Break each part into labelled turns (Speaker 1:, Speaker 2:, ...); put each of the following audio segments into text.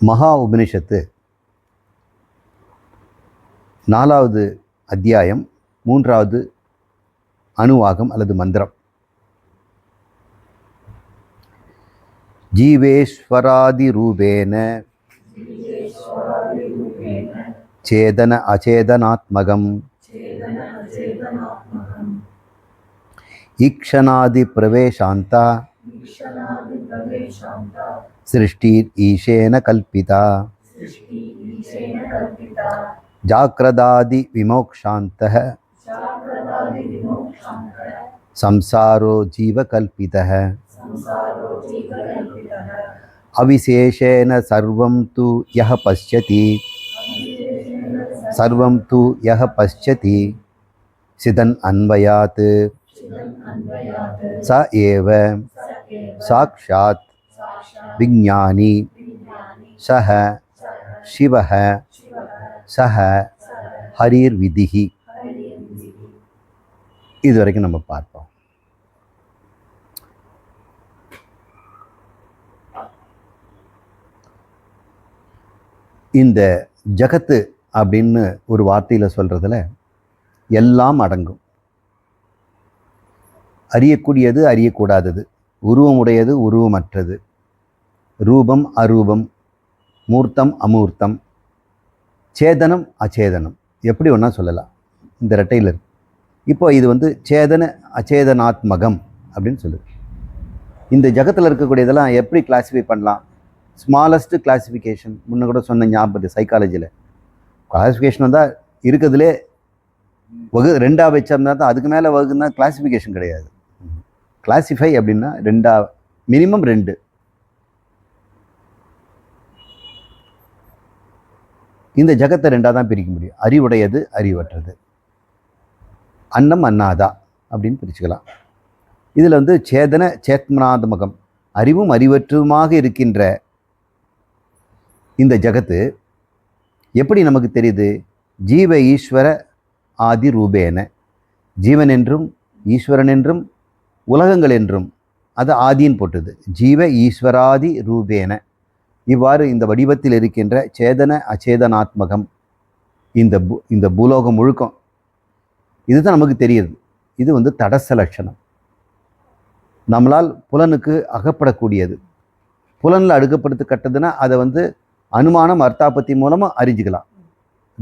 Speaker 1: மகா உபனிஷத்து நாலாவது அத்தியாயம் மூன்றாவது அணுவாகம் அல்லது மந்திரம். ஜீவேஸ்வராதி ரூபேன சேதன அச்சேதனாத்மகம் ஈக்ஷணாதி பிரவேசாந்தா सृष्टिर् ईशेन कल्पिता। जाग्रदादिविमोक्षान्तः संसारो जीवकल्पितः। अविशेषेण सर्वं तु यः पश्यति। सर्वं तु यः पश्यति। सिदन् अन्वयात्। स एव। साक्षात् விஞ்ஞானி சஹ சிவக சஹ ஹரீர் விதிகி இது வரைக்கும் நம்ம பார்ப்போம் இந்த ஜகத்து அப்படின்னு ஒரு வார்த்தையில் சொல்கிறதுல எல்லாம் அடங்கும். அறியக்கூடியது அறியக்கூடாதது. உருவமுடையது உருவமற்றது. ரூபம் அரூபம் மூர்த்தம் அமூர்த்தம் சேதனம் அச்சேதனம் எப்படி ஒன்றா சொல்லலாம்? இந்த ரெட்டையில் இருக்கு. இப்போ இது வந்து சேதன அச்சேதனாத்மகம் அப்படின்னு சொல்லுது. இந்த ஜகத்தில் இருக்கக்கூடியதெல்லாம் எப்படி கிளாஸிஃபை பண்ணலாம்? ஸ்மாலஸ்ட் கிளாஸிஃபிகேஷன் முன்ன கூட சொன்ன ஞாபகம் சைக்காலஜியில் கிளாஸிஃபிகேஷன் வந்தால் இருக்கிறதுலே வகு ரெண்டாக வச்சோம்னா தான் அதுக்கு மேலே வகுன்னா கிளாஸிஃபிகேஷன் கிடையாது. கிளாஸிஃபை அப்படின்னா ரெண்டா மினிமம் ரெண்டு. இந்த ஜகத்தை ரெண்டாக தான் பிரிக்க முடியும். அறிவுடையது அறிவற்றது. அன்னம் அன்னாதா அப்படின்னு பிரிச்சுக்கலாம். இதில் வந்து சேதன சேத்மனாத்மகம் அறிவும் அறிவற்றுமாக இருக்கின்ற இந்த ஜகத்து எப்படி நமக்கு தெரியுது? ஜீவ ஈஸ்வர ஆதி ரூபேன ஜீவன் என்றும் ஈஸ்வரன் என்றும் உலகங்கள் என்றும் அது ஆதின்னு போட்டது. ஜீவ ஈஸ்வராதி ரூபேன இவ்வாறு இந்த வடிவத்தில் இருக்கின்ற சேதன அச்சேதனாத்மகம் இந்த பூ இந்த பூலோகம் முழுக்கம். இதுதான் நமக்கு தெரியுது. இது வந்து தடச லட்சணம். நம்மளால் புலனுக்கு அகப்படக்கூடியது. புலனில் அடுக்கப்படுத்து கட்டதுன்னா அதை வந்து அனுமானம் அர்த்தாபத்தி மூலமாக அறிஞ்சிக்கலாம்.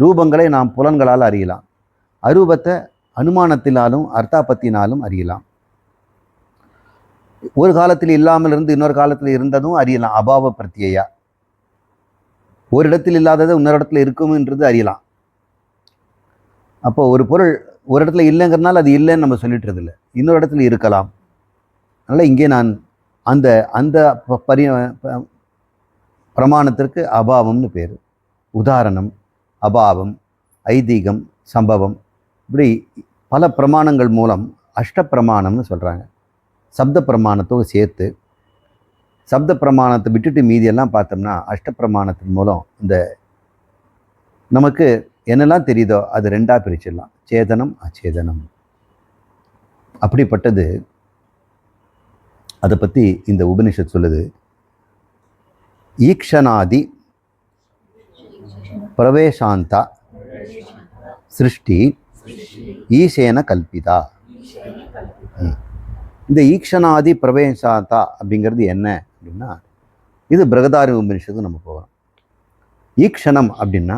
Speaker 1: ரூபங்களை நாம் புலன்களால் அறியலாம். அரூபத்தை அனுமானத்தினாலும் அர்த்தாபத்தினாலும் அறியலாம். ஒரு காலத்தில் இல்லாமல் இருந்து இன்னொரு காலத்தில் இருந்ததும் அறியலாம். அபாவ பிரத்தியா ஒரு இடத்தில் இல்லாதது இன்னொரு இடத்துல இருக்கும்ன்றது அறியலாம். அப்போ ஒரு பொருள் ஒரு இடத்துல இல்லைங்கிறனால அது இல்லைன்னு நம்ம சொல்லிட்டு இல்லை இன்னொரு இடத்துல இருக்கலாம். அதனால் இங்கே நான் அந்த அந்த ப- பரி பிரமாணத்திற்கு அபாவம்னு பேர். உதாரணம் அபாவம் ஐதீகம் சம்பவம். இப்படி பல பிரமாணங்கள் மூலம் அஷ்ட பிரமாணம்னு சொல்கிறாங்க சப்த பிரமாணத்தோடு சேர்த்து சப்த பிரமாணத்தை விட்டுட்டு மீதியெல்லாம் பார்த்தோம்னா அஷ்ட பிரமாணத்தின் மூலம் இந்த நமக்கு என்னெல்லாம் தெரியுதோ அது ரெண்டாக பிரிச்சிடலாம். சேதனம் அச்சேதனம். அப்படிப்பட்டது அதை பற்றி இந்த உபனிஷத் சொல்லுது. ஈக்ஷணாதி பிரவேசாந்தா சிருஷ்டி ஈசேன கல்பிதா. இந்த ஈக்ஷணாதி பிரவேசாந்தா அப்படிங்கிறது என்ன? அப்படின்னா இது பிரகதாரி உபனிஷத்து நம்ம போகிறோம் ஈக்ஷணம் அப்படின்னா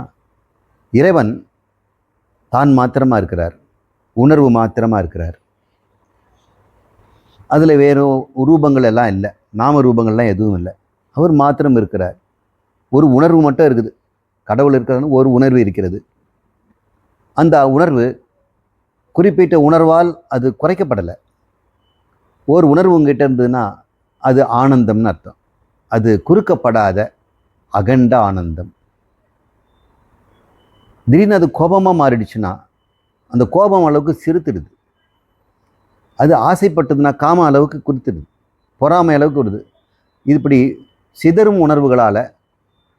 Speaker 1: இறைவன் தான் மாத்திரமா இருக்கிறார் உணர்வு மாத்திரமா இருக்கிறார். அதில் வேறு ரூபங்கள் எல்லாம் இல்லை நாம ரூபங்கள்லாம் எதுவும் இல்லை. அவர் மாத்திரம் இருக்கிறார். ஒரு உணர்வு மட்டும் இருக்குது. கடவுள் இருக்கிறதுன்னு ஒரு உணர்வு இருக்கிறது. அந்த உணர்வு குறிப்பிட்ட உணர்வால் அது குறைக்கப்படலை. ஒரு உணர்வு உங்ககிட்ட இருந்ததுன்னா அது ஆனந்தம்னு அர்த்தம். அது குறுக்கப்படாத அகண்ட ஆனந்தம். திடீர்னு அது கோபமாக மாறிடுச்சுன்னா அந்த கோபம் அளவுக்கு சிறுத்துடுது. அது ஆசைப்பட்டதுன்னா காம அளவுக்கு குறித்துடுது. பொறாமை அளவுக்கு வருது. இப்படி சிதறும் உணர்வுகளால்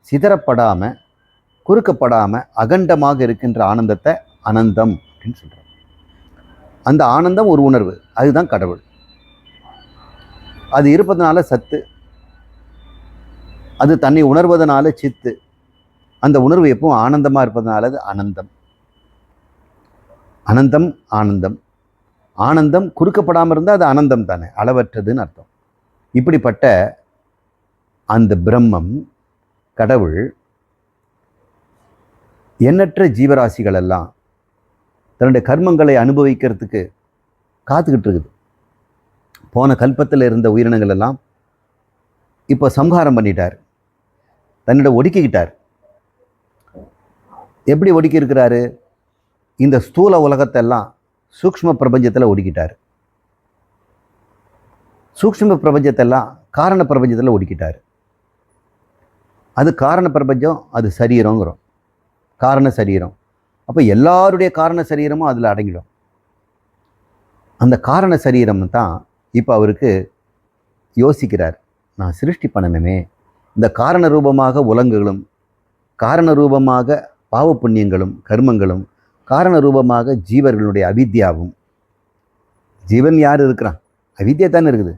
Speaker 1: சிதறப்படாமல் குறுக்கப்படாமல் அகண்டமாக இருக்கின்ற ஆனந்தத்தை அனந்தம் அப்படின்னு சொல்கிறாங்க அந்த ஆனந்தம் ஒரு உணர்வு. அதுதான் கடவுள். அது இருப்பதனால சத்து. அது தன்னை உணர்வதனால சித்து. அந்த உணர்வு எப்பவும் ஆனந்தமாக இருப்பதனால அது அனந்தம் அனந்தம் ஆனந்தம். ஆனந்தம் குறுக்கப்படாமல் இருந்தால் அது ஆனந்தம் தானே அளவற்றதுன்னு அர்த்தம். இப்படிப்பட்ட அந்த பிரம்மம் கடவுள் எண்ணற்ற ஜீவராசிகள் எல்லாம் தன்னுடைய கர்மங்களை அனுபவிக்கிறதுக்கு காத்துக்கிட்டு இருக்குது. போன கல்பத்தில் இருந்த உயிரினங்கள் எல்லாம் இப்போ சம்ஹாரம் பண்ணிட்டார். தன்னோட ஒடுக்கிக்கிட்டார். எப்படி ஒடுக்கி இருக்கிறாரு இந்த ஸ்தூல உலகத்தெல்லாம் சூக்ஷ்ம பிரபஞ்சத்தில் ஒடுக்கிட்டார். சூக்ஷ்ம பிரபஞ்சத்தெல்லாம் காரண பிரபஞ்சத்தில் ஒடுக்கிட்டார். அது காரண பிரபஞ்சம் அது சரீரங்கிறோம் காரண சரீரம். அப்போ எல்லாருடைய காரண சரீரமும் அதில் அடங்கிடும். அந்த காரண சரீரம் தான் இப்போ அவருக்கு யோசிக்கிறார் நான் சிருஷ்டி பண்ணணுமே. இந்த காரண ரூபமாக உலங்குகளும் காரண ரூபமாக பாவ புண்ணியங்களும் கர்மங்களும் காரண ரூபமாக ஜீவர்களுடைய அவித்யாவும். ஜீவன் யார் இருக்கிறான்? அவித்யா தானே இருக்குது.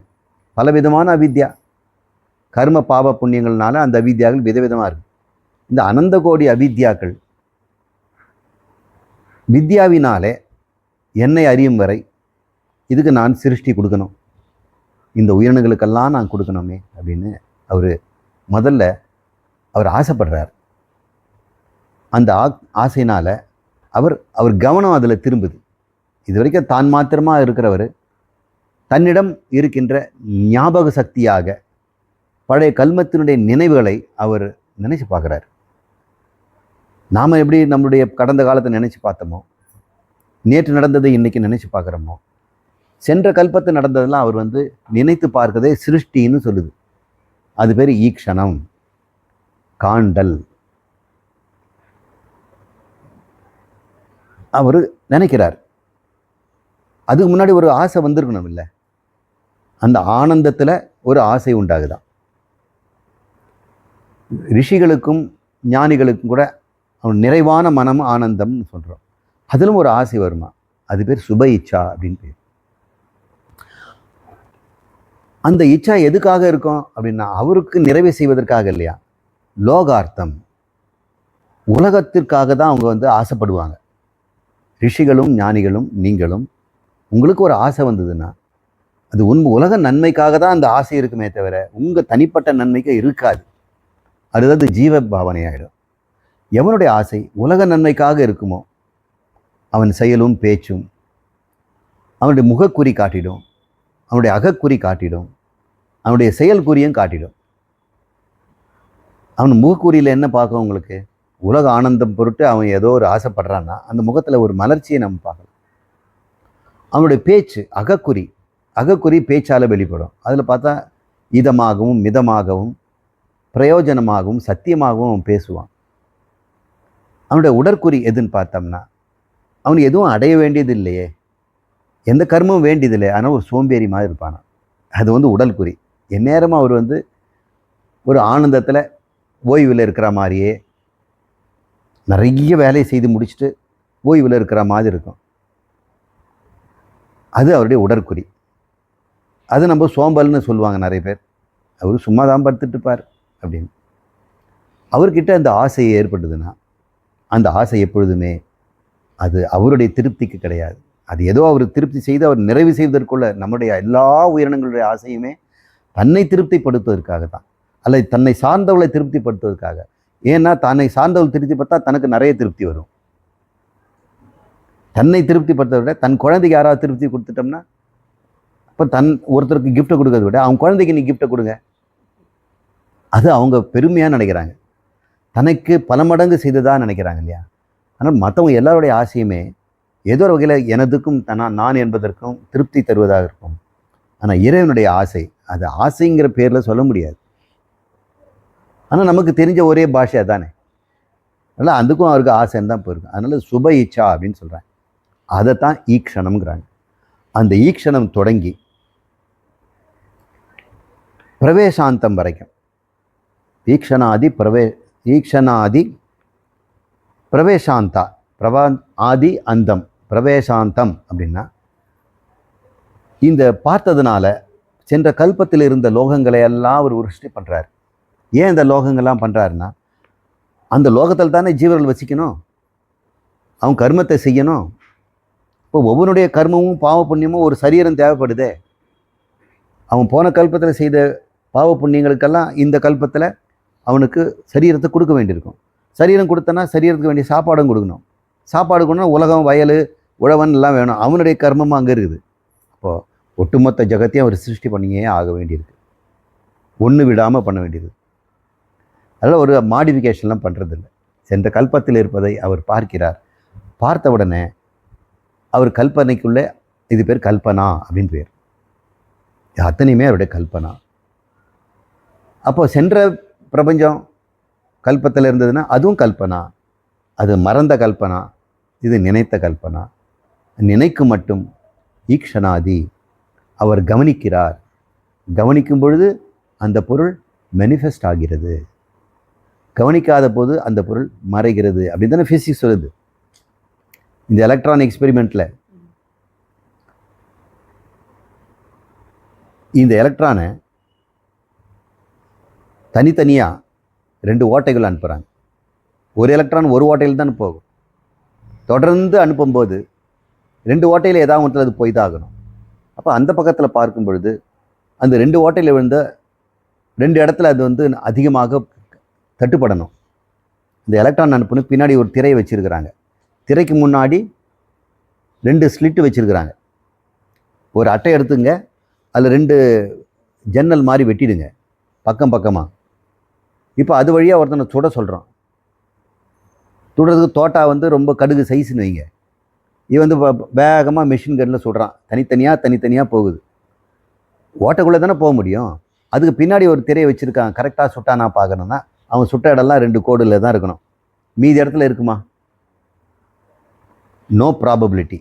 Speaker 1: பலவிதமான அவித்யா. கர்ம பாவ புண்ணியங்கள்னால அந்த அவித்யாக்கள் விதவிதமாக இருக்கு. இந்த அனந்த கோடி அவித்யாக்கள் வித்யாவினாலே என்னை அறியும் வரை இதுக்கு நான் சிருஷ்டி கொடுக்கணும். இந்த உயிரினங்களுக்கெல்லாம் நான் கொடுக்கணுமே அப்படின்னு அவர் முதல்ல அவர் ஆசைப்படுறார். அந்த ஆ ஆசையினால் அவர் அவர் கவனம் அதில் திரும்புது. இது வரைக்கும் தான் மாத்திரமாக இருக்கிறவர் தன்னிடம் இருக்கின்ற ஞாபக சக்தியாக பழைய கல்மத்தினுடைய நினைவுகளை அவர் நினைச்சு பார்க்குறாரு. நாம் எப்படி நம்மளுடைய கடந்த காலத்தை நினைச்சு பார்த்தோமோ நேற்று நடந்ததை இன்றைக்கி நினைச்சு பார்க்குறோமோ சென்ற கல்பத்து நடந்ததெல்லாம் அவர் வந்து நினைத்து பார்க்கதே சிருஷ்டின்னு சொல்லுது. அது பேர் ஈக்ஷணம். காண்டல். அவர் நினைக்கிறார். அதுக்கு முன்னாடி ஒரு ஆசை வந்திருக்கணும் இல்லை? அந்த ஆனந்தத்தில் ஒரு ஆசை உண்டாகுதான் ரிஷிகளுக்கும் ஞானிகளுக்கும் கூட அவன் நிறைவான மனம் ஆனந்தம்னு சொல்கிறோம் அதிலும் ஒரு ஆசை வருமா? அது பேர் சுப இச்சா அப்படின்னு பேர். அந்த இச்சா எதுக்காக இருக்கும்? அப்படின்னா அவருக்கு நிறைவு செய்வதற்காக இல்லையா? லோகார்த்தம். உலகத்திற்காக தான் அவங்க வந்து ஆசைப்படுவாங்க. ரிஷிகளும் ஞானிகளும் நீங்களும் உங்களுக்கு ஒரு ஆசை வந்ததுன்னா அது உன் உலக நன்மைக்காக தான் அந்த ஆசை இருக்குமே தவிர உங்கள் தனிப்பட்ட நன்மைக்கு இருக்காது. அதுதான் ஜீவ பாவனையாயிடும். எவனுடைய ஆசை உலக நன்மைக்காக இருக்குமோ அவன் செயலும் பேச்சும் அவனுடைய முகக்குறி காட்டிடும். அவனுடைய அகக்குறி காட்டிடும். அவனுடைய செயல் குறியும் காட்டிடும். அவன் முகக்குறியில் என்ன பார்க்கும் உங்களுக்கு? உலக ஆனந்தம் பொருட்டு அவன் ஏதோ ஒரு ஆசைப்படுறான்னா அந்த முகத்தில் ஒரு மலர்ச்சியை நம்ம பார்க்கலாம். அவனுடைய பேச்சு அகக்குறி அகக்குறி பேச்சால் வெளிப்படும். அதில் பார்த்தா இதமாகவும் மிதமாகவும் பிரயோஜனமாகவும் சத்தியமாகவும் அவன் பேசுவான். அவனுடைய உடற்குறி எதுன்னு பார்த்தோம்னா அவன் எதுவும் அடைய வேண்டியது இல்லையே. எந்த கர்மமும் வேண்டியதில்லை. ஆனால் ஒரு சோம்பேறி மாதிரி இருப்பானா? அது வந்து உடல் குறி எந்நேரமும் அவர் வந்து ஒரு ஆனந்தத்தில் ஓய்வில் இருக்கிற மாதிரியே நிறைய வேலையை செய்து முடிச்சுட்டு ஓய்வில் இருக்கிற மாதிரி இருக்கும். அது அவருடைய உடற்குறி. அது நம்ம சோம்பல்னு சொல்லுவாங்க நிறைய பேர். அவர் சும்மா தான் படுத்துட்டு இருப்பார் அப்படின்னு. அவர்கிட்ட அந்த ஆசை ஏற்பட்டதுன்னா அந்த ஆசை எப்பொழுதுமே அது அவருடைய திருப்திக்கு கிடையாது. அது ஏதோ அவர் திருப்தி செய்து அவர் நிறைவு செய்வதற்குள்ள நம்முடைய எல்லா உயிரினங்களுடைய ஆசையுமே தன்னை திருப்திப்படுத்துவதற்காக தான் அல்லது தன்னை சார்ந்தவளை திருப்திப்படுத்துவதற்காக. ஏன்னா தன்னை சார்ந்தவள் திருப்திப்படுத்தா தனக்கு நிறைய திருப்தி வரும். தன்னை திருப்திப்படுத்த விட தன் குழந்தைக்கு யாராவது திருப்தி கொடுத்துட்டோம்னா அப்போ தன் ஒருத்தருக்கு கிஃப்ட்டை கொடுக்கறத விட அவன் குழந்தைக்கு நீ கிஃப்ட்டை கொடுங்க. அது அவங்க பெருமையாக நினைக்கிறாங்க. தனக்கு பல மடங்கு செய்ததாக நினைக்கிறாங்க இல்லையா? ஆனால் மற்றவங்க எல்லாருடைய ஆசையுமே ஏதோ ஒரு வகையில் எனதுக்கும் தனா நான் என்பதற்கும் திருப்தி தருவதாக இருக்கும். ஆனால் இறைவனுடைய ஆசை அது ஆசைங்கிற பேரில் சொல்ல முடியாது. ஆனால் நமக்கு தெரிஞ்ச ஒரே பாஷை தானே அதனால் அதுக்கும் அவருக்கு ஆசைன்னு தான் போயிருக்கும் அதனால் சுப இச்சா அப்படின்னு சொல்கிறேன் அதை தான் ஈக்ஷணம்ங்கிறாங்க அந்த ஈக்ஷணம் தொடங்கி பிரவேசாந்தம் வரைக்கும். ஈக்ஷணாதி பிரவே ஈக்ஷணாதி பிரவேசாந்தா பிரவா ஆதி அந்தம். பிரவேசாந்தம் அப்படின்னா இந்த பார்த்ததுனால சென்ற கல்பத்தில் இருந்த லோகங்களை எல்லாம் அவர் சிருஷ்டி பண்ணுறார் ஏன் இந்த லோகங்கள்லாம் பண்ணுறாருன்னா அந்த லோகத்தில் தானே ஜீவர்கள் வசிக்கணும். அவன் கர்மத்தை செய்யணும். இப்போ ஒவ்வொருடைய கர்மமும் பாவ புண்ணியமும் ஒரு சரீரம் தேவைப்படுதே. அவன் போன கல்பத்தில் செய்த பாவ புண்ணியங்களுக்கெல்லாம் இந்த கல்பத்தில் அவனுக்கு சரீரத்தை கொடுக்க வேண்டியிருக்கும். சரீரம் கொடுத்தனா சரீரத்துக்கு வேண்டிய சாப்பாடும் கொடுக்கணும். சாப்பாடு கொடுக்கணும் உலகம் வயல் உழவன் எல்லாம் வேணும். அவனுடைய கர்மமும் அங்கே இருக்குது. அப்போது ஒட்டுமொத்த ஜகத்தையும் அவர் சிருஷ்டி பண்ணியே ஆக வேண்டியிருக்கு. ஒன்று விடாமல் பண்ண வேண்டியது அதெல்லாம் ஒரு மாடிஃபிகேஷன்லாம் பண்ணுறதில்ல சென்ற கல்பத்தில் இருப்பதை அவர் பார்க்கிறார். பார்த்த உடனே அவர் கல்பனைக்குள்ளே இது பேர் கல்பனா அப்படின்னு பேர். அத்தனையுமே அவருடைய கல்பனா. அப்போ சென்ற பிரபஞ்சம் கல்பத்தில் இருந்ததுன்னா அதுவும் கல்பனா. அது மறந்த கல்பனா. இது நினைத்த கல்பனா. நினைக்கும் மட்டும் ஈக்ஷனாதி. அவர் கவனிக்கிறார். கவனிக்கும் பொழுது அந்த பொருள் மெனிஃபெஸ்ட் ஆகிறது. கவனிக்காத போது அந்த பொருள் மறைகிறது அப்படின்னு தானே ஃபிசிக்ஸ் சொல்லுது. இந்த எலக்ட்ரான் எக்ஸ்பெரிமெண்ட்டில் இந்த எலக்ட்ரானை தனித்தனியாக ரெண்டு ஓட்டைகள் அனுப்புகிறாங்க ஒரு எலக்ட்ரான் ஒரு ஓட்டையில் தான் போகும். தொடர்ந்து அனுப்பும்போது ரெண்டு ஓட்டையில் ஏதாவது ஒன்றில் அது போய் தான் ஆகணும் அப்போ அந்த பக்கத்தில் பார்க்கும் பொழுது அந்த ரெண்டு ஓட்டையில் விழுந்த ரெண்டு இடத்துல அது வந்து அதிகமாக தட்டுப்படணும். இந்த எலக்ட்ரான் அனுப்புன்னு பின்னாடி ஒரு திரையை வச்சுருக்கிறாங்க. திரைக்கு முன்னாடி ரெண்டு ஸ்லிட்டு வச்சுருக்கிறாங்க. ஒரு அட்டை எடுத்துங்க அதில் ரெண்டு ஜன்னல் மாதிரி வெட்டிடுங்க பக்கம் பக்கமாக இப்போ அது வழியாக ஒருத்தனை சுட சொல்கிறோம் சுடுறதுக்கு தோட்டா வந்து ரொம்ப கடுகு சைஸ்னு வைங்க. இது வந்து வேகமாக மிஷின் கன்னில் சுடுறான் தனித்தனியாக தனித்தனியாக போகுது. ஓட்டைக்குள்ளே தானே போக முடியும்? அதுக்கு பின்னாடி ஒரு திரையை வச்சுருக்கான். கரெக்டாக சுட்டா நான் பார்க்கணுன்னா அவன் சுட்ட இடம்லாம் ரெண்டு கோடில் தான் இருக்கணும். மீதி இடத்துல இருக்குமா? நோ ப்ராபபிலிட்டி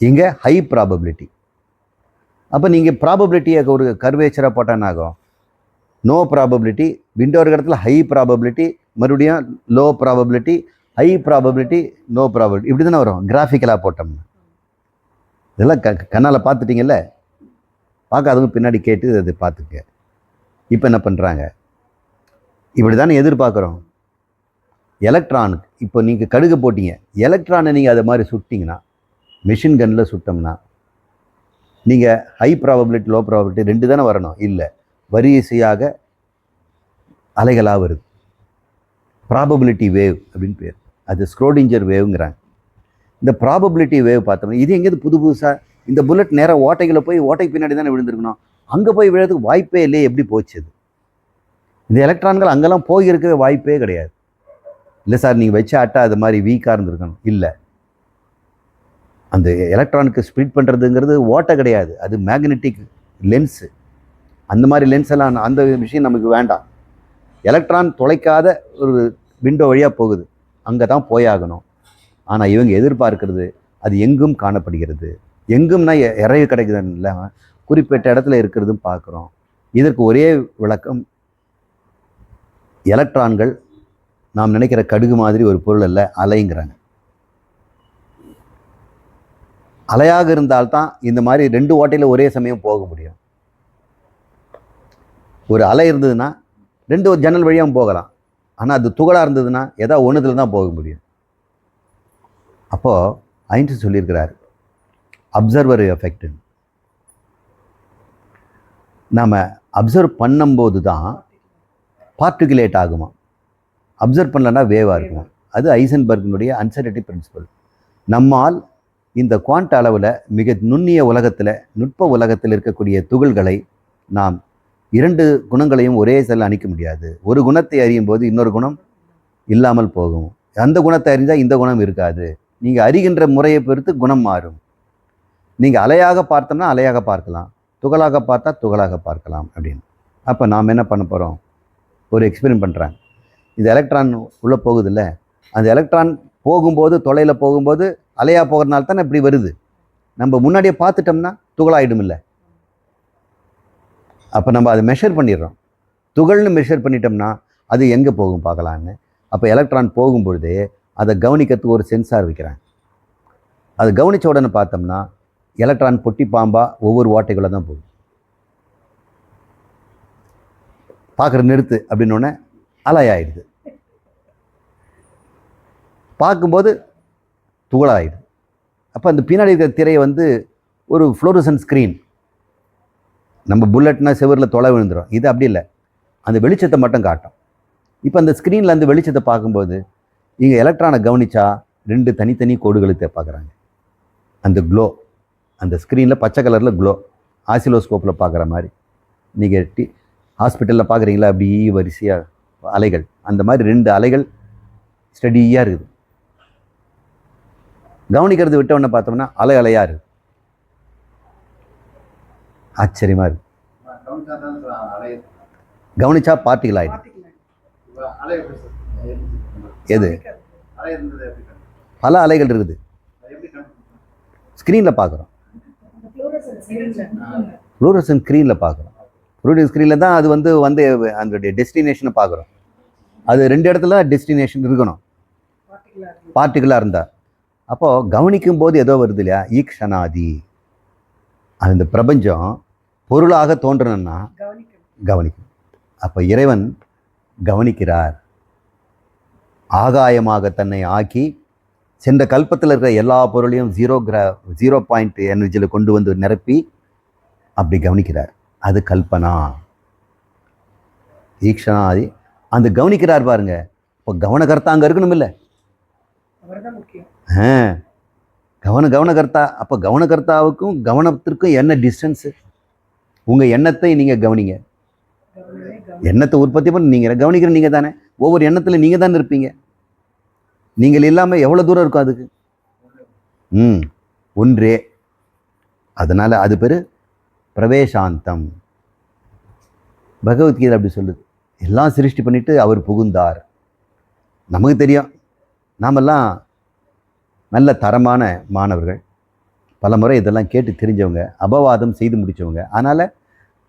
Speaker 1: இங்கே ஹை ப்ராபபிலிட்டி அப்போ நீங்கள் ப்ராபபிலிட்டியை ஒரு கர்வேச்சராக போட்டால் ஆகும்? நோ ப்ராபபிலிட்டி விண்டோ இருக்கிற இடத்துல ஹை ப்ராபபிலிட்டி மறுபடியும் low probability high probability no probability இப்படி தானே வரும் கிராஃபிக்கலாக போட்டோம்னா. இதெல்லாம் க கண்ணால் பார்த்துட்டிங்கல்ல? பார்க்காதவங்க பின்னாடி கேட்டு அதை பார்த்துக்க. இப்போ என்ன பண்ணுறாங்க இப்படி தானே எதிர்பார்க்குறோம். எலக்ட்ரானுக்கு இப்போ நீங்கள் கடுகு போட்டீங்க. எலக்ட்ரானை நீங்கள் அதை மாதிரி சுட்டிங்கன்னா மிஷின் கன்னில் சுட்டோம்னா நீங்கள் ஹை ப்ராபபிலிட்டி லோ ப்ராபபிலிட்டி ரெண்டு தானே வரணும். இல்லை வரிசையாக அலைகளாக வருது. ப்ராபபிலிட்டி வேவ் அப்படின்னு பேர். அது ஸ்க்ரோடிஞ்சர் வேவுங்கிறாங்க இந்த ப்ராபபிலிட்டி வேவ் பார்த்தோம்னா இது எங்கேயாவது புது புதுசாக இந்த புல்லட் நேராக ஓட்டைகளை போய் ஓட்டைக்கு பின்னாடி தானே விழுந்திருக்கணும். அங்கே போய் விழுறதுக்கு வாய்ப்பே இல்லையே எப்படி போச்சு அது? இந்த எலக்ட்ரான்கள் அங்கெல்லாம் போயிருக்கவே வாய்ப்பே கிடையாது. இல்லை சார் நீங்கள் வச்ச அட்டை அது மாதிரி வீக்காக இருந்திருக்கணும். இல்லை. அந்த எலக்ட்ரானுக்கு ஸ்ப்ளிட் பண்ணுறதுங்கிறது ஓட்டை கிடையாது. அது மேக்னெட்டிக் லென்ஸு அந்த மாதிரி லென்ஸ் எல்லாம் அந்த விஷயம் நமக்கு வேண்டாம். எலக்ட்ரான் தொலைக்காத ஒரு விண்டோ வழியாக போகுது. அங்கே தான் போயாகணும். ஆனால் இவங்க எதிர்பார்க்கிறது அது எங்கும் காணப்படுகிறது. எங்கும்னா இறைவு கிடைக்குதுன்னு இல்லாமல் குறிப்பிட்ட இடத்துல இருக்கிறதும் பார்க்குறோம். இதற்கு ஒரே விளக்கம் எலக்ட்ரான்கள் நாம் நினைக்கிற கடுகு மாதிரி ஒரு பொருள் அல்ல அலைங்கிறாங்க. அலையாக இருந்தால்தான் இந்த மாதிரி ரெண்டு ஓட்டையில் ஒரே சமயம் போக முடியும். ஒரு அலை இருந்ததுன்னா ரெண்டு ஜன்னல் வழியாக போகலாம். ஆனால் அது துகளாக இருந்ததுன்னா எதா ஒன்றுதில் தான் போக முடியும். அப்போது ஐன்ஸ்டீன் சொல்லியிருக்கிறார் அப்சர்வர் எஃபெக்ட் நாம் அப்சர்வ் பண்ணும்போது தான் பார்ட்டிகுலேட் ஆகுமா? அப்சர்வ் பண்ணலன்னா வேவாக இருக்குமா? அது ஐசன்பர்கினுடைய அன்சர்டிட்டி பிரின்சிபல் நம்மால் இந்த குவாண்ட் அளவில் மிக நுண்ணிய உலகத்தில் நுட்ப உலகத்தில் இருக்கக்கூடிய துகள்களை நாம் இரண்டு குணங்களையும் ஒரே செல்ல அணிக்க முடியாது. ஒரு குணத்தை அறியும் போது இன்னொரு குணம் இல்லாமல் போகும். அந்த குணத்தை அறிந்தால் இந்த குணம் இருக்காது. நீங்கள் அறிகின்ற முறையை பொறுத்து குணம் மாறும். நீங்கள் அலையாக பார்த்தோம்னா அலையாக பார்க்கலாம். துகளாக பார்த்தா துகளாக பார்க்கலாம் அப்படின்னு. அப்போ நாம் என்ன பண்ண போகிறோம் ஒரு எக்ஸ்பெரிமெண்ட் பண்ணுறாங்க இந்த எலக்ட்ரான் உள்ளே போகுதில்ல? அந்த எலக்ட்ரான் போகும்போது தொலையில் போகும்போது அலையாக போகிறதுனால தானே இப்படி வருது. நம்ம முன்னாடியே பார்த்துட்டோம்னா துகளாயிடும் இல்லை அப்போ நம்ம அதை மெஷர் பண்ணிடுறோம். துகள்னு மெஷர் பண்ணிட்டோம்னா அது எங்கே போகும் பார்க்கலான்னு அப்போ எலக்ட்ரான் போகும்பொழுதே அதை கவனிக்கிறதுக்கு ஒரு சென்சார் வைக்கிறாங்க. அது கவனித்த உடனே பார்த்தோம்னா எலக்ட்ரான் பொட்டி பாம்பா ஒவ்வொரு ஓட்டைக்குள்ளே தான் போகும். பார்க்குற நிறுத்து அப்படின்னோடனே அலையாயிடுது பார்க்கும்போது துகளாயிடுது. அப்போ அந்த பின்னாடி இருக்கிற திரையை வந்து ஒரு ஃப்ளோரசன் ஸ்க்ரீன் நம்ம புல்லட்னா செவரில் தொலை விழுந்துடும் இது அப்படி இல்லை. அந்த வெளிச்சத்தை மட்டும் காட்டும். இப்போ அந்த ஸ்க்ரீனில் அந்த வெளிச்சத்தை பார்க்கும்போது இங்கே எலக்ட்ரானை கவனிச்சா ரெண்டு தனித்தனி கோடுகளுக்கு பார்க்குறாங்க. அந்த க்ளோ அந்த ஸ்க்ரீனில் பச்சை கலரில் க்ளோ ஆசிலோஸ்கோப்பில் பார்க்குற மாதிரி. நீங்கள் டி ஹாஸ்பிட்டலில் பார்க்குறீங்களா? அப்படி வரிசையாக அலைகள். அந்த மாதிரி ரெண்டு அலைகள் ஸ்டடியாக இருக்குது. கவனிக்கிறது விட்டவொன்னே பார்த்தோம்னா அலை அலையாக இருக்குது. ஆச்சரியமாக இருக்குது கவனிச்சா பார்ட்டிகள் ஆயிடுது எது? பல அலைகள் இருக்குது. ஸ்க்ரீனில் பார்க்குறோம். ஃப்ளூரசன் ஸ்க்ரீனில் பார்க்குறோம். ஃப்ளூரசன் ஸ்க்ரீனில் தான் அது வந்து வந்து அதனுடைய டெஸ்டினேஷனை பார்க்குறோம். அது ரெண்டு இடத்துல டெஸ்டினேஷன் இருக்கணும். பார்ட்டிகளாக இருந்தால் அப்போது கவனிக்கும் போது ஏதோ வருது இல்லையா? ஈக்ஷனாதி. அந்த பிரபஞ்சம் பொருளாக தோன்றணும்னா கவனிக்கும் அப்போ இறைவன் கவனிக்கிறார். ஆகாயமாக தன்னை ஆக்கி சென்ற கல்பத்தில் இருக்கிற எல்லா பொருளையும் ஜீரோ கிரா ஜீரோ பாயிண்ட் எனர்ஜியில் கொண்டு வந்து நிரப்பி அப்படி கவனிக்கிறார். அது கல்பனா. ஈக்ஷனாதி அந்த கவனிக்கிறார் பாருங்க. இப்போ கவனகர்த்தா அங்கே இருக்கணும் இல்லை ஆ. கவன கவனகர்த்தா. அப்போ கவனகர்த்தாவுக்கும் கவனத்திற்கும் என்ன டிஸ்டன்ஸு உங்கள் எண்ணத்தை நீங்கள் கவனிங்க. எண்ணத்தை உற்பத்தி பண்ணி நீங்கள் கவனிக்கிற நீங்கள் தானே. ஒவ்வொரு எண்ணத்தில் நீங்கள் தானே இருப்பீங்க. நீங்கள் இல்லாமல் எவ்வளோ தூரம் இருக்கும் அதுக்கு? ம் ஒன்றே. அதனால் அது பேர் பிரவேசாந்தம். பகவத்கீதை அப்படி சொல்லுது. எல்லாம் சிருஷ்டி பண்ணிவிட்டு அவர் புகுந்தார். நமக்கு தெரியும். நாமெல்லாம் நல்ல தரமான மாணவர்கள். பல முறை இதெல்லாம் கேட்டு தெரிஞ்சவங்க அபவாதம் செய்து முடித்தவங்க அதனால்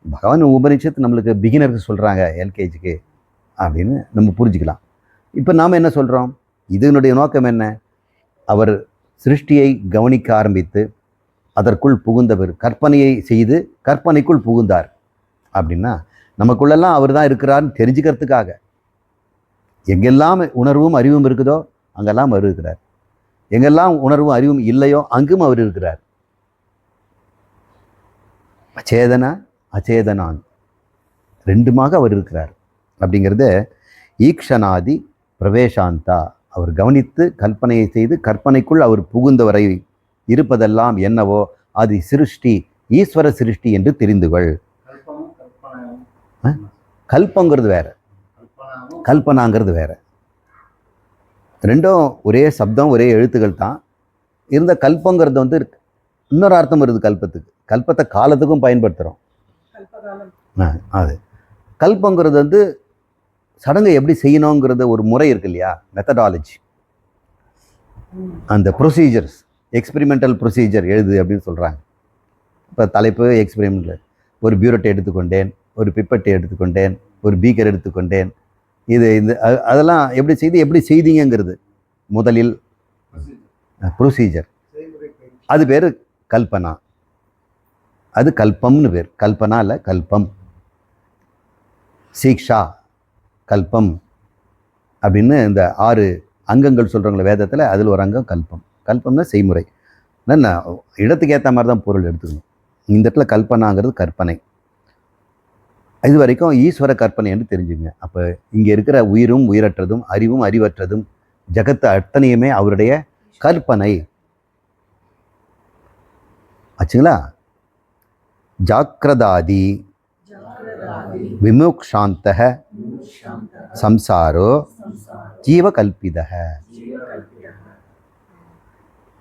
Speaker 1: பகவான் உபனிஷத்து நம்மளுக்கு பிகினருக்கு சொல்கிறாங்க எல்கேஜிக்கு அப்படின்னு நம்ம புரிஞ்சுக்கலாம். இப்போ நாம் என்ன சொல்கிறோம் இதனுடைய நோக்கம் என்ன? அவர் சிருஷ்டியை கவனிக்க ஆரம்பித்து அதற்குள் புகுந்தவர் கற்பனையை செய்து கற்பனைக்குள் புகுந்தார். அப்படின்னா நமக்குள்ளெல்லாம் அவர் தான் இருக்கிறார்னு தெரிஞ்சுக்கிறதுக்காக. எங்கெல்லாம் உணர்வும் அறிவும் இருக்குதோ அங்கெல்லாம் அவர் இருக்கிறார். எங்கெல்லாம் உணர்வும் அறிவும் இல்லையோ அங்கும் அவர் இருக்கிறார். சேதனா அச்சேதனான் ரெண்டுமாக அவர் இருக்கிறார். அப்படிங்கிறத ஈக்ஷனாதி பிரவேசாந்தா அவர் கவனித்து கற்பனையை செய்து கற்பனைக்குள் அவர் புகுந்தவரை இருப்பதெல்லாம் என்னவோ அது சிருஷ்டி ஈஸ்வர சிருஷ்டி என்று தெரிந்துகொள். கல்பங்கிறது வேற. கல்பனாங்கிறது வேற. ரெண்டும் ஒரே சப்தம் ஒரே எழுத்துக்கள் தான். இருந்த கல்பங்கிறது வந்து இன்னொரு அர்த்தம் வருது கல்பத்துக்கு. கல்பத்தை காலத்துக்கும் பயன்படுத்துகிறோம் அது. கல்பங்கிறது வந்து சடங்கை எப்படி செய்யணுங்கிறது ஒரு முறை இருக்கு இல்லையா மெத்தடாலஜி அந்த ப்ரொசீஜர்ஸ் எக்ஸ்பெரிமெண்டல் ப்ரொசீஜர் எழுது அப்படின்னு சொல்கிறாங்க இப்போ தலைப்பு எக்ஸ்பெரிமெண்டல் ஒரு பியூரட்டை எடுத்துக்கொண்டேன் ஒரு பிப்பட்டை எடுத்துக்கொண்டேன் ஒரு பீக்கர் எடுத்துக்கொண்டேன். இது இந்த அதெல்லாம் எப்படி செய்து எப்படி செய்தீங்கங்கிறது? முதலில் ப்ரொசீஜர் அது பேர் கல்பனா. அது கல்பம்னு பேர். கல்பனா இல்லை கல்பம். சீக்ஷா கல்பம் அப்படின்னு இந்த ஆறு அங்கங்கள் சொல்கிறவங்கள வேதத்தில் அதில் ஒரு அங்கம் கல்பம். கல்பம்னா செய்முறை. நான் இடத்துக்கு ஏற்ற மாதிரி தான் பொருள் எடுத்துக்கணும். இந்த இடத்துல கல்பனாங்கிறது கற்பனை. இது வரைக்கும் ஈஸ்வர கற்பனை என்று தெரிஞ்சுங்க. அப்போ இங்கே இருக்கிற உயிரும் உயிரற்றதும் அறிவும் அறிவற்றதும் ஜகத்து அத்தனையுமே அவருடைய கற்பனை. ஆச்சுங்களா? ஜாக்கிரதாதி விமுக்ஷாந்த சம்சாரோ ஜீவகல்பிதக.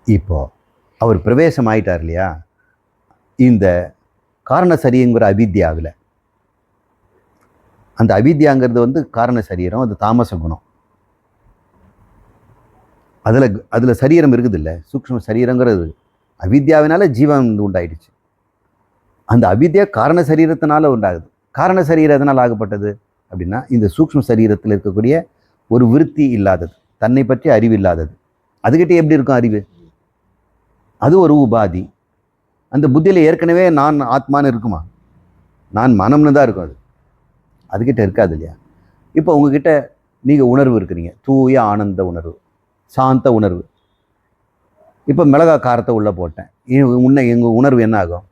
Speaker 1: இப்போ அவர் பிரவேசம் ஆயிட்டார் இல்லையா இந்த காரண சரியங்கிற அவித்யாவில். அந்த அவித்யாங்கிறது வந்து காரண சரீரம் அது தாமச குணம். அதில் அதில் சரீரம் இருக்குது இல்லை சூக்ஷ்ம சரீரங்கிறது. அவித்யாவினால ஜீவன் வந்து உண்டாயிடுச்சு. அந்த அவித்யா காரண சரீரத்தினால உண்டாகுது. காரண சரீரம் எதனால் ஆகப்பட்டது அப்படின்னா இந்த சூக்ஷ்ம சரீரத்தில் இருக்கக்கூடிய ஒரு விருத்தி இல்லாதது தன்னை பற்றி அறிவு இல்லாதது. அதுகிட்ட எப்படி இருக்கும் அறிவு? அது ஒரு உபாதி. அந்த புத்தியில் ஏற்கனவே நான் ஆத்மான்னு இருக்குமா? நான் மனம்னு தான் இருக்கும் அது. அதுக்கிட்ட இருக்காது இல்லையா? இப்போ உங்ககிட்ட நீங்கள் உணர்வு இருக்கிறீங்க. தூய ஆனந்த உணர்வு சாந்த உணர்வு. இப்போ மிளகா காரத்தை உள்ளே போட்டேன். உன்னை எங்கள் உணர்வு என்ன ஆகும்?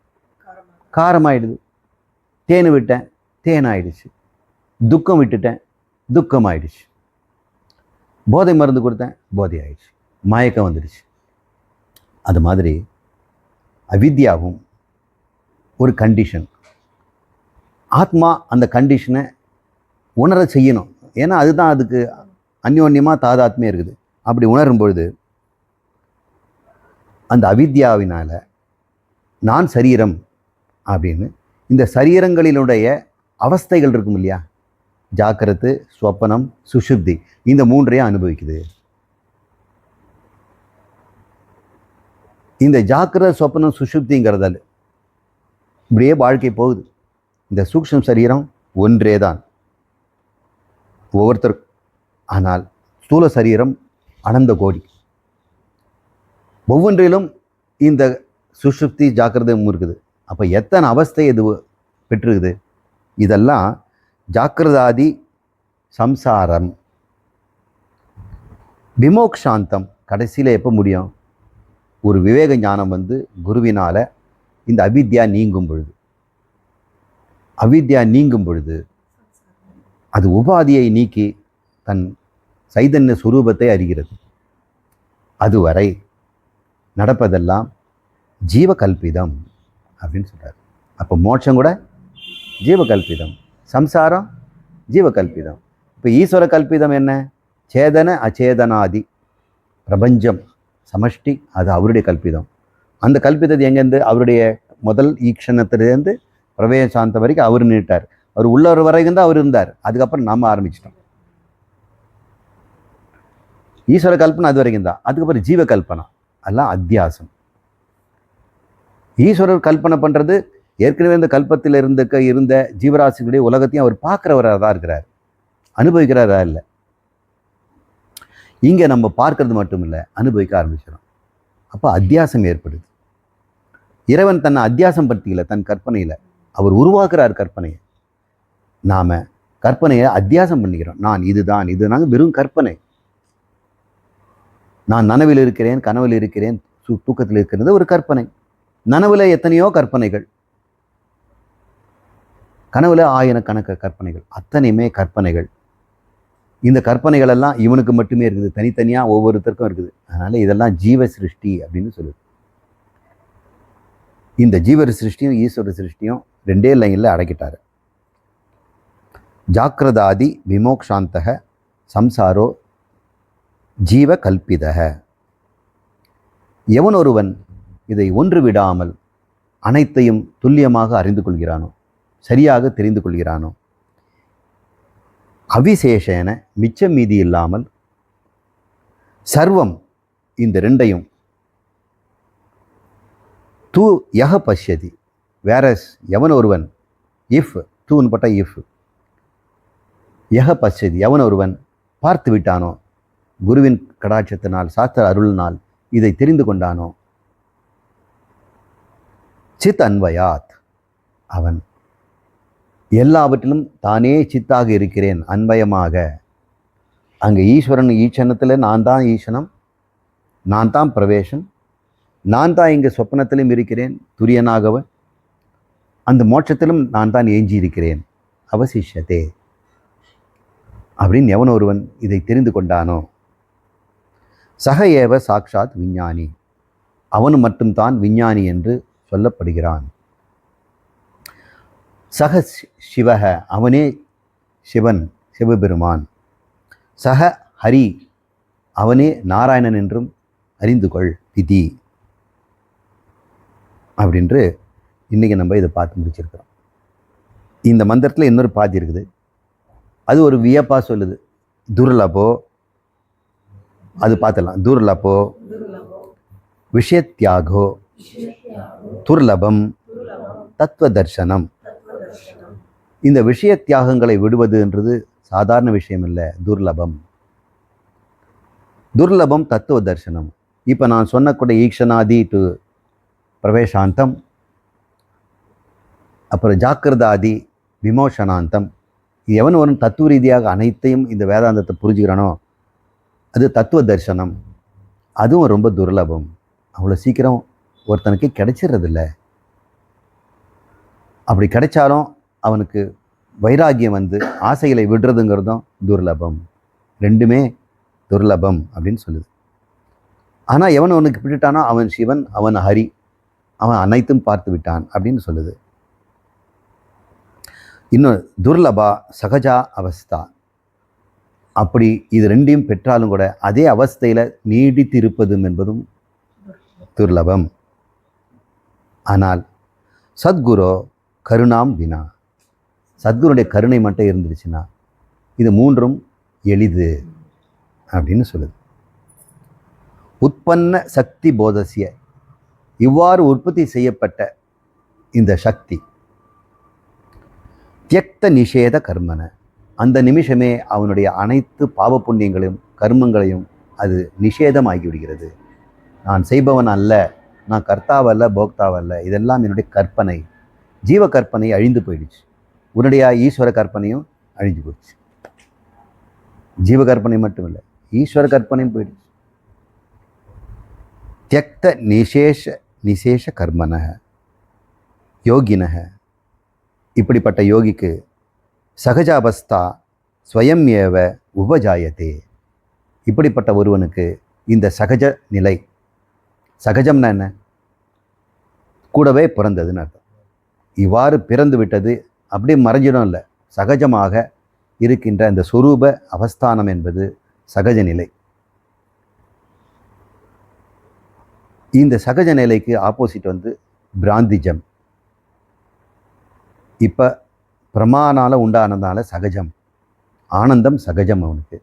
Speaker 1: காரமாயிடுது. தேன் விட்டேன் தேன் ஆயிடுச்சு துக்கம் விட்டுட்டேன் துக்கம் ஆயிடுச்சு போதை மருந்து கொடுத்தேன் போதை ஆயிடுச்சு மயக்கம் வந்துடுச்சு. அது மாதிரி அவித்யாவும் ஒரு கண்டிஷன் ஆத்மா அந்த கண்டிஷனை உணர செய்யணும். ஏன்னா அதுதான் அதுக்கு அந்யோன்யமாக தாதாத்மியம் இருக்குது. அப்படி உணரும் பொழுது அந்த அவித்யாவினால் நான் சரீரம் அப்படின்னு. இந்த சரீரங்களினுடைய அவஸ்தைகள் இருக்கும் இல்லையா? ஜாக்கிரத்து ஸ்வப்பனம் சுஷுப்தி இந்த மூன்றையும் அனுபவிக்குது. இந்த ஜாக்கிரத சொப்பனம் சுஷுப்திங்கிறதால இப்படியே வாழ்க்கை போகுது. இந்த சூக்ஷம் சரீரம் ஒன்றே தான் ஒவ்வொருத்தர் ஆனால் ஸ்தூல சரீரம் அனந்த கோடி. ஒவ்வொன்றிலும் இந்த சுஷுப்தி ஜாக்கிரதையும் இருக்குது. அப்போ எத்தனை அவஸ்தை இது பெற்றிருக்குது? இதெல்லாம் ஜாக்கிரதாதி சம்சாரம். விமோக்ஷாந்தம் கடைசியில் எப்போ முடியும்? ஒரு விவேக ஞானம் வந்து குருவினால் இந்த அவித்யா நீங்கும் பொழுது. அவித்யா நீங்கும் பொழுது அது உபாதியை நீக்கி தன் சைதன்ய சுரூபத்தை அறிகிறது. அதுவரை நடப்பதெல்லாம் ஜீவகல்பிதம். அப்படின்னு சொல்கிறார் அப்போ மோட்சம் கூட ஜீவகல்பிதம். சம்சாரம் ஜீவகல்பிதம். இப்போ ஈஸ்வர கல்பிதம் என்ன? சேதன அச்சேதனாதி பிரபஞ்சம் சமஷ்டி அது அவருடைய கல்பிதம். அந்த கல்பிதத்தை எங்கேருந்து? அவருடைய முதல் ஈக்ஷணத்திலேருந்து பிரவேச சாந்த வரைக்கும் அவர் நின்றுட்டார் அவர் உள்ளவர் வரைக்கும் தான் அவர் இருந்தார். அதுக்கப்புறம் நாம் ஆரம்பிச்சிட்டோம். ஈஸ்வர கல்பனை அது வரைக்கும் தான். அதுக்கப்புறம் ஜீவ கல்பனா அதெல்லாம் அத்தியாசம். ஈஸ்வரர் கல்பனை பண்ணுறது ஏற்கனவே இந்த கல்பத்தில் இருந்த இருந்த ஜீவராசிகளுடைய உலகத்தையும் அவர் பார்க்குறவராக தான் இருக்கிறார். அனுபவிக்கிறாரா இல்லை. இங்கே நம்ம பார்க்கறது மட்டும் இல்லை அனுபவிக்க ஆரம்பிச்சிடும் அப்போ அத்தியாசம் ஏற்படுது. இறைவன் தன்னை அத்தியாசம் படுத்திக்கல தன் கற்பனையில். அவர் உருவாக்குறார் கற்பனையை. நாம் கற்பனையை அத்தியாசம் பண்ணிக்கிறோம். நான் இதுதான் இது நாங்கள் வெறும் கற்பனை. நான் நனவில் இருக்கிறேன் கனவில் இருக்கிறேன் தூக்கத்தில் இருக்கிறது ஒரு கற்பனை. நனவில் எத்தனையோ கற்பனைகள். கனவுல ஆயிரக்கணக்கு கற்பனைகள். அத்தனையுமே கற்பனைகள். இந்த கற்பனைகள் எல்லாம் இவனுக்கு மட்டுமே இருக்குது. தனித்தனியாக ஒவ்வொருத்தருக்கும் இருக்குது. அதனால் இதெல்லாம் ஜீவ சிருஷ்டி அப்படின்னு சொல்லுது. இந்த ஜீவ சிருஷ்டியும் ஈஸ்வர சிருஷ்டியும் ரெண்டே லைனில் அடக்கிட்டார். ஜாக்கிரதாதி விமோக்ஷாந்தக சம்சாரோ ஜீவ கல்பிதக எவன் ஒருவன் இதை ஒன்று விடாமல் அனைத்தையும் துல்லியமாக அறிந்து கொள்கிறானோ? சரியாக தெரிந்து கொள்கிறானோ? அவிசேஷன மிச்சம் மீதி இல்லாமல் சர்வம் இந்த ரெண்டையும் தூ யக பஷ்யதி. வேரஸ் எவன் ஒருவன்? இஃப் தூன்னு பட்ட இஃப் யக பஷ்யதி எவன் ஒருவன்? பார்த்து விட்டானோ? குருவின் கடாட்சத்தினால் சாஸ்திர அருளினால் இதை தெரிந்து கொண்டானோ? சித் அன்வயாத் அவன் எல்லாவற்றிலும் தானே சித்தாக இருக்கிறேன் அன்வயமாக. அங்கே ஈஸ்வரன் ஈசனத்தில் நான் தான் ஈசனம் நான் தான் பிரவேசம் நான் தான் இங்கே சொப்பனத்திலும் இருக்கிறேன் துரியனாகவன். அந்த மோட்சத்திலும் நான் தான் ஏஞ்சி இருக்கிறேன் அவசிஷத்தே அப்படின்னு எவன் ஒருவன் இதை தெரிந்து கொண்டானோ? சக ஏவ சாக்ஷாத் விஞ்ஞானி. அவன் மட்டும்தான் விஞ்ஞானி என்று சொல்லப்படுகிறான். சக சிவக அவனே சிவன் சிவபெருமான். சக ஹரி அவனே நாராயணன் என்றும் அறிந்து கொள் விதி அப்படின்று இன்றைக்கி நம்ம இதை பார்த்து முடிச்சிருக்கிறோம். இந்த மந்திரத்தில் இன்னொரு பாதி இருக்குது. அது ஒரு வியப்பாக சொல்லுது. துர்லபோ? அது பார்த்துடலாம். துர்லபோ? விஷயத்தியாகோ துர்லபம் தத்துவ தர்சனம் இந்த விஷய தியாகங்களை விடுவதுன்றது சாதாரண விஷயம் இல்லை துர்லபம். துர்லபம் தத்துவ தர்சனம் இப்போ நான் சொன்னக்கூடிய ஈக்ஷனாதி டு பிரவேசாந்தம் அப்புறம் ஜாக்கிரதாதி விமோசனாந்தம். எவன் வரும் தத்துவ ரீதியாக அனைத்தையும் இந்த வேதாந்தத்தை புரிஞ்சுக்கிறானோ அது தத்துவ தரிசனம் அதுவும் ரொம்ப துர்லபம். அவ்வளோ சீக்கிரம் ஒருத்தனுக்கு கிடைச்சிடுறதில்ல அப்படி கிடைச்சாலும் அவனுக்கு வைராகியம் வந்து ஆசைகளை விடுறதுங்கிறதும் துர்லபம். ரெண்டுமே துர்லபம் அப்படின்னு சொல்லுது. ஆனால் எவன் அவனுக்கு பிடிட்டானோ அவன் சிவன் அவன் ஹரி அவன் அனைத்தும் பார்த்து விட்டான் அப்படின்னு சொல்லுது. இன்னும் துர்லபா சகஜா அவஸ்தா. அப்படி இது ரெண்டையும் பெற்றாலும் கூட அதே அவஸ்தையில் நீடித்திருப்பதும் என்பதும் துர்லபம். ஆனால் சத்குரு கருணாம் வினா. சத்குருடைய கருணை மட்டும் இருந்துருச்சுன்னா இது மூன்றும் எளிது அப்படின்னு சொல்லுது. உற்பன்ன சக்தி போதசிய இவ்வாறு உற்பத்தி செய்யப்பட்ட இந்த சக்தி தியக்த நிஷேத கர்மன. அந்த நிமிஷமே அவனுடைய அனைத்து பாவ புண்ணியங்களையும் கர்மங்களையும் அது நிஷேதமாகி விடுகிறது நான் செய்பவன் அல்ல நான் கர்த்தாவல்ல போக்தாவல்ல இதெல்லாம் என்னுடைய கற்பனை. ஜீவ கற்பனை அழிந்து போயிடுச்சு. உன்னுடைய ஈஸ்வர கற்பனையும் அழிஞ்சு போயிடுச்சு. ஜீவ கற்பனை மட்டும் இல்லை ஈஸ்வர கற்பனையும் போயிடுச்சு. தியக்த நிசேஷ நிசேஷ கர்மனக யோகினக. இப்படிப்பட்ட யோகிக்கு சகஜாவஸ்தா ஸ்வயம் ஏவ உபஜாயத்தே இப்படிப்பட்ட ஒருவனுக்கு இந்த சகஜ நிலை சகஜம்னா என்ன? கூடவே பிறந்ததுன்னு அர்த்தம். இவ்வாறு பிறந்து விட்டது அப்படியே மறைஞ்சிடும் இல்லை. சகஜமாக இருக்கின்ற அந்த சொரூப அவஸ்தானம் என்பது சகஜ நிலை. இந்த சகஜ நிலைக்கு ஆப்போசிட் வந்து பிராந்திஜம். இப்போ பிரமானால் உண்டானதால சகஜம். ஆனந்தம் சகஜம் அவனுக்கு.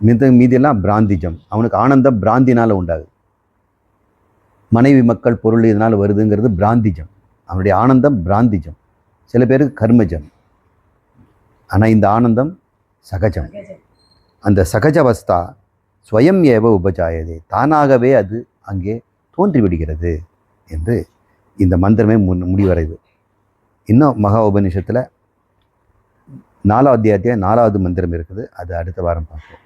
Speaker 1: மித மீதியெல்லாம் பிராந்திஜம். அவனுக்கு ஆனந்தம் பிராந்தினால் உண்டாகுது. மனைவி மக்கள் பொருள் இதனால் வருதுங்கிறது பிராந்திஜம். அவனுடைய ஆனந்தம் பிராந்திஜம். சில பேருக்கு கர்மஜம். ஆனால் இந்த ஆனந்தம் சகஜம். அந்த சகஜ அவஸ்தா ஸ்வயம் ஏவ உபஜாயதே. தானாகவே அது அங்கே தோன்றிவிடுகிறது என்று இந்த மந்திரமே முன் முடிவடைது இன்னும் மகா உபநிஷத்தில் நாலாவது அத்தியாயம் நாலாவது மந்திரம் இருக்குது. அது அடுத்த வாரம் பார்ப்போம்.